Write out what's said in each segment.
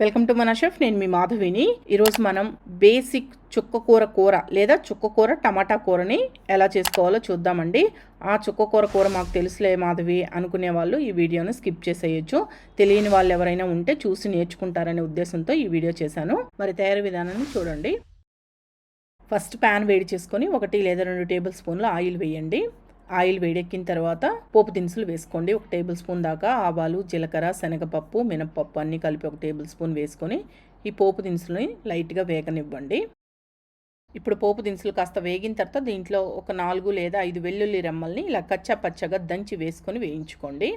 Welcome to మన chef నేను మీ మాధవిని. ఈరోజు మనం బేసిక్ చుక్క కూర కూర లేదా చుక్క కూర టమాటా కూరని ఎలా చేసుకోవాలో చూద్దామండి. ఆ చుక్క కూర కూర మాకు తెలుసులే మాధవి అనుకునే వాళ్ళు ఈ వీడియోను స్కిప్ చేసేయచ్చు. తెలియని వాళ్ళు ఎవరైనా ఉంటే చూసి నేర్చుకుంటారనే ఉద్దేశంతో ఈ వీడియో చేశాను. మరి తయారీ విధానాన్ని చూడండి. ఫస్ట్ ప్యాన్ వేడి చేసుకొని ఒకటి లేదా రెండు టేబుల్ స్పూన్ల ఆయిల్ వేయండి. ఆయిల్ వేడెక్కిన తర్వాత పోపు దినుసులు వేసుకోండి. ఒక టేబుల్ స్పూన్ దాకా ఆవాలు జీలకర్ర శనగపప్పు మినపప్పు అన్నీ కలిపి ఒక టేబుల్ స్పూన్ వేసుకొని ఈ పోపు దినుసులని లైట్గా వేగనివ్వండి. ఇప్పుడు పోపు దినుసులు కాస్త వేగిన తర్వాత దీంట్లో ఒక నాలుగు లేదా ఐదు వెల్లుల్లి రెమ్మల్ని ఇలా కచ్చా పచ్చగా దంచి వేసుకొని వేయించుకోండి.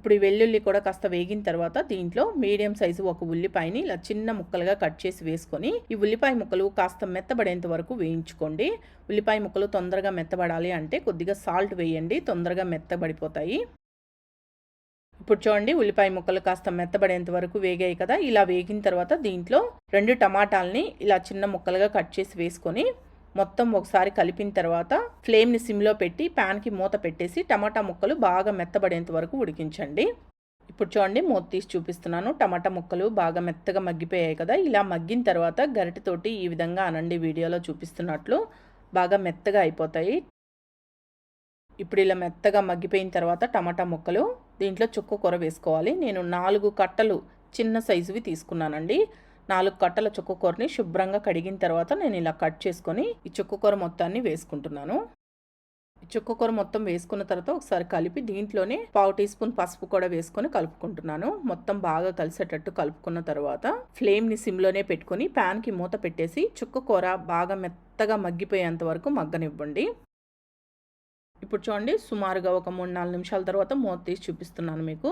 ఇప్పుడు ఈ వెల్లుల్లి కూడా కాస్త వేగిన తర్వాత దీంట్లో మీడియం సైజు ఒక ఉల్లిపాయని ఇలా చిన్న ముక్కలుగా కట్ చేసి వేసుకొని ఈ ఉల్లిపాయ ముక్కలు కాస్త మెత్తబడేంత వరకు వేయించుకోండి. ఉల్లిపాయ ముక్కలు తొందరగా మెత్తబడాలి అంటే కొద్దిగా సాల్ట్ వేయండి. తొందరగా మెత్తబడిపోతాయి. ఇప్పుడు చూడండి ఉల్లిపాయ ముక్కలు కాస్త మెత్తబడేంత వరకు వేగాయి కదా. ఇలా వేగిన తర్వాత దీంట్లో రెండు టమాటాలని ఇలా చిన్న ముక్కలుగా కట్ చేసి వేసుకొని మొత్తం ఒకసారి కలిపిన తర్వాత ఫ్లేమ్ని సిమ్లో పెట్టి ప్యాన్కి మూత పెట్టేసి టమాటా ముక్కలు బాగా మెత్తబడేంత వరకు ఉడికించండి. ఇప్పుడు చూడండి మూత తీసి చూపిస్తున్నాను. టమాటా ముక్కలు బాగా మెత్తగా మగ్గిపోయాయి కదా. ఇలా మగ్గిన తర్వాత గరిటెతోటి ఈ విధంగా అనండి వీడియోలో చూపిస్తున్నట్లు బాగా మెత్తగా అయిపోతాయి. ఇప్పుడు ఇలా మెత్తగా మగ్గిపోయిన తర్వాత టమాటా ముక్కలు దీంట్లో చుక్క కూర వేసుకోవాలి. నేను నాలుగు కట్టలు చిన్న సైజువి తీసుకున్నానండి. నాలుగు కట్టల చుక్కకూరని శుభ్రంగా కడిగిన తర్వాత నేను ఇలా కట్ చేసుకొని ఈ చుక్కకూర మొత్తాన్ని వేసుకుంటున్నాను. చుక్కకూర మొత్తం వేసుకున్న తర్వాత ఒకసారి కలిపి దీంట్లోనే పావు టీ స్పూన్ పసుపు కూడా వేసుకొని కలుపుకుంటున్నాను. మొత్తం బాగా కలిసేటట్టు కలుపుకున్న తర్వాత ఫ్లేమ్ని సిమ్లోనే పెట్టుకొని ప్యాన్కి మూత పెట్టేసి చుక్కకూర బాగా మెత్తగా మగ్గిపోయేంత వరకు మగ్గనివ్వండి. ఇప్పుడు చూడండి సుమారుగా ఒక మూడు నాలుగు నిమిషాల తర్వాత మూత తీసి చూపిస్తున్నాను మీకు.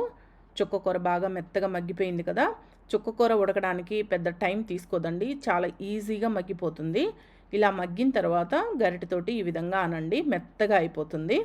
చుక్కకూర బాగా మెత్తగా మగ్గిపోయింది కదా చుక్కకూర ఉడకడానికి పెద్ద టైం తీసుకోదండి చాలా ఈజీగా మగ్గిపోతుంది. ఇలా మగ్గిన తర్వాత గరిటెతోటి ఈ విధంగా అనండి మెత్తగా అయిపోతుంది.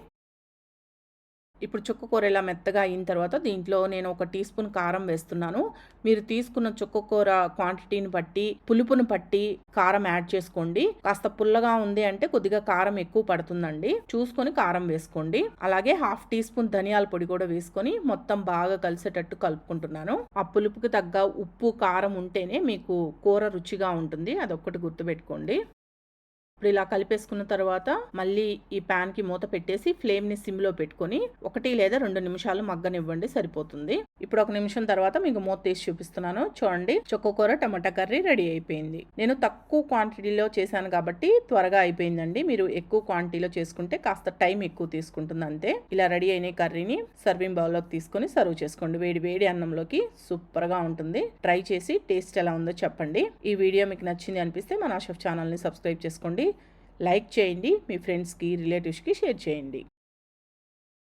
ఇప్పుడు చుక్క కూర ఇలా మెత్తగా అయిన తర్వాత దీంట్లో నేను ఒక టీ స్పూన్ కారం వేస్తున్నాను. మీరు తీసుకున్న చుక్క కూర క్వాంటిటీని బట్టి పులుపును పట్టి కారం యాడ్ చేసుకోండి. కాస్త పుల్లగా ఉంది అంటే కొద్దిగా కారం ఎక్కువ పడుతుందండి. చూసుకొని కారం వేసుకోండి. అలాగే హాఫ్ టీ స్పూన్ ధనియాల పొడి కూడా వేసుకొని మొత్తం బాగా కలిసేటట్టు కలుపుకుంటున్నాను. ఆ పులుపుకి తగ్గ ఉప్పు కారం ఉంటేనే మీకు కూర రుచిగా ఉంటుంది. అదొక్కటి గుర్తుపెట్టుకోండి. ఇప్పుడు ఇలా కలిపేసుకున్న తర్వాత మళ్ళీ ఈ ప్యాన్కి మూత పెట్టేసి ఫ్లేమ్ని సిమ్లో పెట్టుకొని ఒకటి లేదా రెండు నిమిషాలు మగ్గనివ్వండి సరిపోతుంది. ఇప్పుడు ఒక నిమిషం తర్వాత మీకు మూత తీసి చూపిస్తున్నాను. చూడండి చొక్కకూర టమాటా కర్రీ రెడీ అయిపోయింది. నేను తక్కువ క్వాంటిటీలో చేశాను కాబట్టి త్వరగా అయిపోయిందండి. మీరు ఎక్కువ క్వాంటిటీలో చేసుకుంటే కాస్త టైం ఎక్కువ తీసుకుంటుంది అంతే. ఇలా రెడీ అయిన కర్రీని సర్వింగ్ బౌల్లోకి తీసుకొని సర్వ్ చేసుకోండి. వేడి వేడి అన్నంలోకి సూపర్గా ఉంటుంది. ట్రై చేసి టేస్ట్ ఎలా ఉందో చెప్పండి. ఈ వీడియో మీకు నచ్చింది అనిపిస్తే మన షెఫ్ ఛానల్ని సబ్స్క్రైబ్ చేసుకోండి. లైక్ చేయండి మీ ఫ్రెండ్స్కి రిలేటివ్స్కి షేర్ చేయండి.